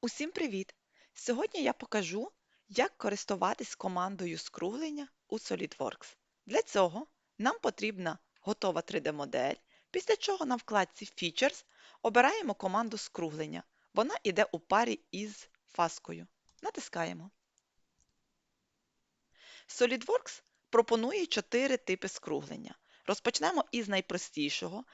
Усім привіт! Сьогодні я покажу, як користуватись командою скруглення у SolidWorks. Для цього нам потрібна готова 3D-модель, після чого на вкладці Features обираємо команду скруглення. Вона йде у парі із фаскою. Натискаємо. SolidWorks пропонує 4 типи скруглення. Розпочнемо із найпростішого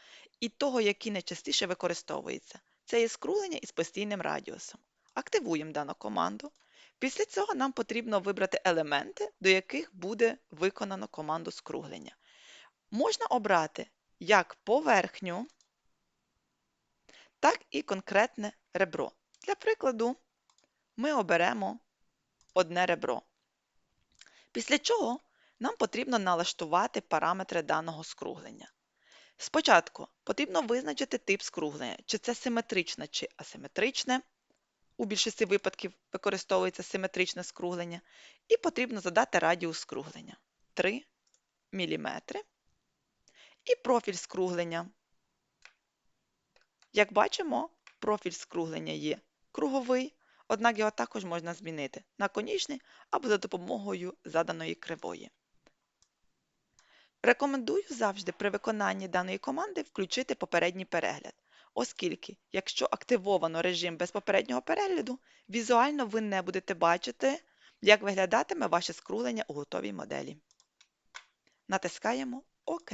і того, який найчастіше використовується. Це є скруглення із постійним радіусом. Активуємо дану команду. Після цього нам потрібно вибрати елементи, до яких буде виконано команду скруглення. Можна обрати як поверхню, так і конкретне ребро. Для прикладу, ми оберемо одне ребро. Після чого нам потрібно налаштувати параметри даного скруглення. Спочатку потрібно визначити тип скруглення, чи це симетричне чи асиметричне. У більшості випадків використовується симетричне скруглення, і потрібно задати радіус скруглення 3 мм. І профіль скруглення. Як бачимо, профіль скруглення є круговий, однак його також можна змінити на конічний або за допомогою заданої кривої. Рекомендую завжди при виконанні даної команди включити попередній перегляд, оскільки, якщо активовано режим без попереднього перегляду, візуально ви не будете бачити, як виглядатиме ваше скруглення у готовій моделі. Натискаємо ОК.